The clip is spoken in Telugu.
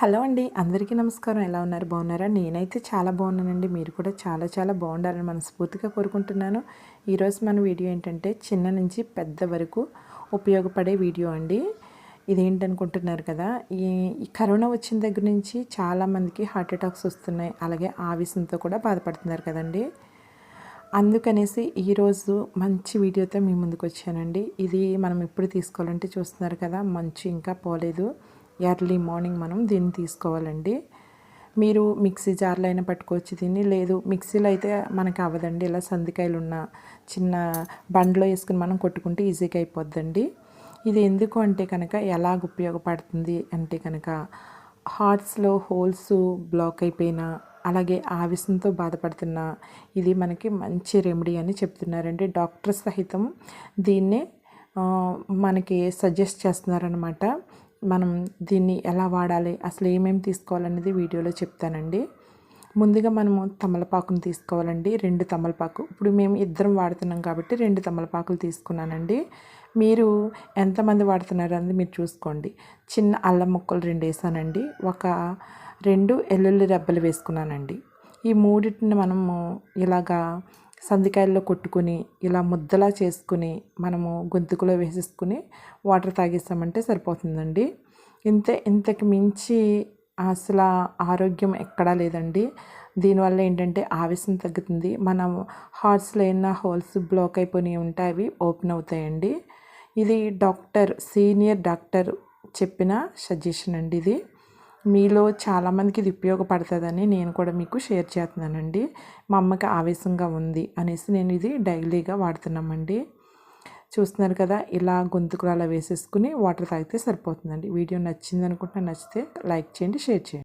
హలో అండి అందరికీ నమస్కారం. ఎలా ఉన్నారు? బాగున్నారా? నేనైతే చాలా బాగున్నానండి. మీరు కూడా చాలా చాలా బాగుండాలని మనస్ఫూర్తిగా కోరుకుంటున్నాను. ఈరోజు మన వీడియో ఏంటంటే చిన్న నుంచి పెద్ద వరకు ఉపయోగపడే వీడియో అండి. ఇదేంటనుకుంటున్నారు కదా ఈ కరోనా వచ్చిన దగ్గర నుంచి చాలామందికి హార్ట్ అటాక్స్ వస్తున్నాయి. అలాగే ఆవిసంతో కూడా బాధపడుతున్నారు కదండి. అందుకనేసి ఈరోజు మంచి వీడియోతో మీ ముందుకు వచ్చానండి ఇది మనం ఎప్పుడు తీసుకోవాలంటే చూస్తున్నారు కదా మంచు ఇంకా పోలేదు. ఎర్లీ మార్నింగ్ మనం దీన్ని తీసుకోవాలండి. మీరు మిక్సీ జార్లో అయినా పట్టుకోవచ్చు దీన్ని. లేదు మిక్సీలో అయితే మనకి అవ్వదండి. ఇలా సందికాయలు ఉన్న చిన్న బండ్లో వేసుకుని మనం కొట్టుకుంటే ఈజీగా అయిపోద్దండి. ఇది ఎందుకు అంటే కనుక ఎలాగ ఉపయోగపడుతుంది అంటే కనుక హార్ట్స్లో హోల్స్ బ్లాక్ అయిపోయినా అలాగే ఆవిసంతో బాధపడుతున్న ఇది మనకి మంచి రెమెడీ అని చెప్తున్నారండి. డాక్టర్ సహితం దీన్నే మనకి సజెస్ట్ చేస్తున్నారనమాట మనం దీన్ని ఎలా వాడాలి అసలు ఏమేమి తీసుకోవాలనేది వీడియోలో చెప్తానండి. ముందుగా మనము తమలపాకును తీసుకోవాలండి రెండు తమలపాకు. ఇప్పుడు మేము ఇద్దరం వాడుతున్నాం కాబట్టి రెండు తమలపాకులు తీసుకున్నానండి. మీరు ఎంతమంది వాడుతున్నారు మీరు చూసుకోండి. చిన్న అల్లం ముక్కలు రెండు వేసానండి. ఒక రెండు ఎల్లుల్లి రెబ్బలు వేసుకున్నానండి. ఈ మూడింటిని మనము ఇలాగా సందికాయల్లో కొట్టుకుని ఇలా ముద్దలా చేసుకుని మనము గొంతుకులో వేసేసుకుని వాటర్ తాగేస్తామంటే సరిపోతుందండి. ఇంతే ఇంతకు మించి అసలు ఆరోగ్యం ఎక్కడా లేదండి. దీనివల్ల ఏంటంటే ఆవేశం తగ్గుతుంది. మనం హార్ట్స్లో ఉన్న హోల్స్ బ్లాక్ అయిపోయి ఉంటాయి అవి ఓపెన్ అవుతాయండి. ఇది డాక్టర్ సీనియర్ డాక్టర్ చెప్పిన సజెషన్ అండి ఇది. మీలో చాలామందికి ఇది ఉపయోగపడుతుందని నేను కూడా మీకు షేర్ చేస్తున్నానండి. మా అమ్మకి ఆవేశంగా ఉంది అనేసి నేను ఇది డైలీగా వాడుతున్నామండి. చూస్తున్నారు కదా ఇలా గొంతుకులు అలా వేసేసుకుని వాటర్ తాగితే సరిపోతుందండి. వీడియో నచ్చింది అనుకుంటున్నా నచ్చితే లైక్ చేయండి షేర్ చేయండి.